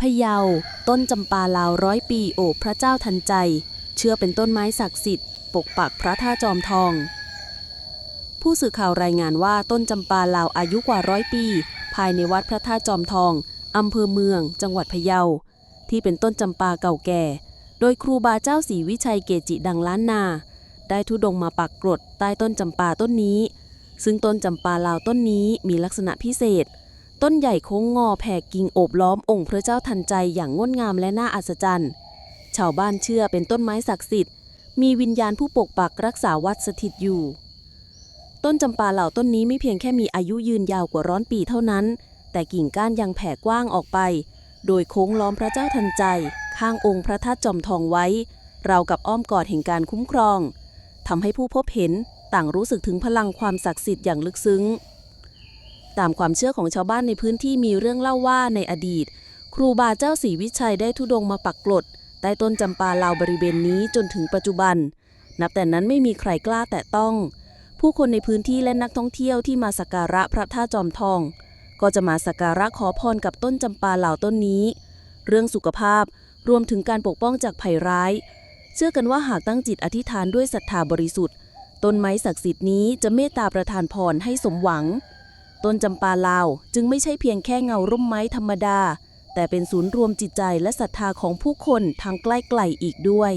พะเยา ต้นจำปาลาวร้อยปีโอบพระเจ้าทันใจ เชื่อเป็นต้นไม้ศักดิ์สิทธิ์ ปกปักพระท่าจอมทอง ผู้สื่อข่าวรายงานว่าต้นจำปาลาวอายุกว่าร้อยปี ภายในวัดพระธาตุจอมทองอำเภอเมือง จังหวัดพะเยา ที่เป็นต้นจำปาเก่าแก่ โดยครูบาเจ้าศรีวิชัยเกจิดังล้านนา ได้ทุดงมาปักกรดใต้ต้นจำปาต้นนี้ ซึ่งต้นจำปาลาวต้นนี้มีลักษณะพิเศษ ต้นใหญ่โค้งงอแผ่กิ่งโอบล้อมองค์พระเจ้าทันใจอย่างงดงามและน่าอัศจรรย์ ชาวบ้านเชื่อเป็นต้นไม้ศักดิ์สิทธิ์ มีวิญญาณผู้ปกปักรักษาวัดสถิตอยู่ ต้นจำปาเหล่าต้นนี้ไม่เพียงแค่มีอายุยืนยาวกว่าร้อนปีเท่านั้น แต่กิ่งก้านยังแผ่กว้างออกไป โดยโค้งล้อมพระเจ้าทันใจ ข้างองค์พระธาตุจอมทองไว้ เราวกับอ้อมกอดแห่งการคุ้มครองทำให้ผู้พบเห็นต่างรู้สึกถึงพลังความศักดิ์สิทธิ์อย่างลึกซึ้ง ตามความเชื่อของชาวบ้านในพื้นที่มีเรื่องเล่าว่าในอดีต ครูบาเจ้าศรีวิชัยได้ทุดงมาปักกลดใต้ต้นจำปาลาวบริเวณนี้จนถึงปัจจุบัน นับแต่นั้นไม่มีใครกล้าแตะต้อง ผู้คนในพื้นที่และนักท่องเที่ยวที่มาสักการะพระธาตุจอมทอง ก็จะมาสักการะขอพรกับต้นจำปาเหล่าต้นนี้ เรื่องสุขภาพรวมถึงการปกป้องจากภัยร้าย เชื่อกันว่าหากตั้งจิตอธิษฐานด้วยศรัทธาบริสุทธิ์ ต้นไม้ศักดิ์สิทธิ์นี้จะเมตตาประทานพรให้สมหวัง ต้นจำปาลาวจึงไม่ใช่เพียงแค่เงาร่มไม้ธรรมดา แต่เป็นศูนย์รวมจิตใจและศรัทธาของผู้คนทางใกล้ไกลอีกด้วย